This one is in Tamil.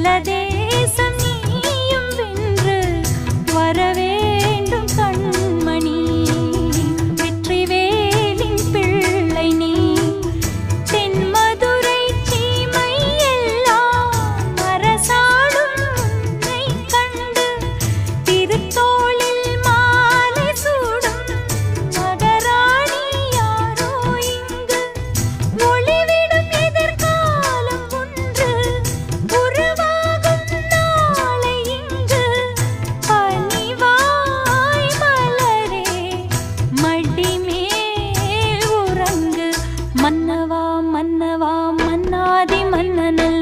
மெலடி மன்னவா மன்னவா மன்னாதி மன்னனல்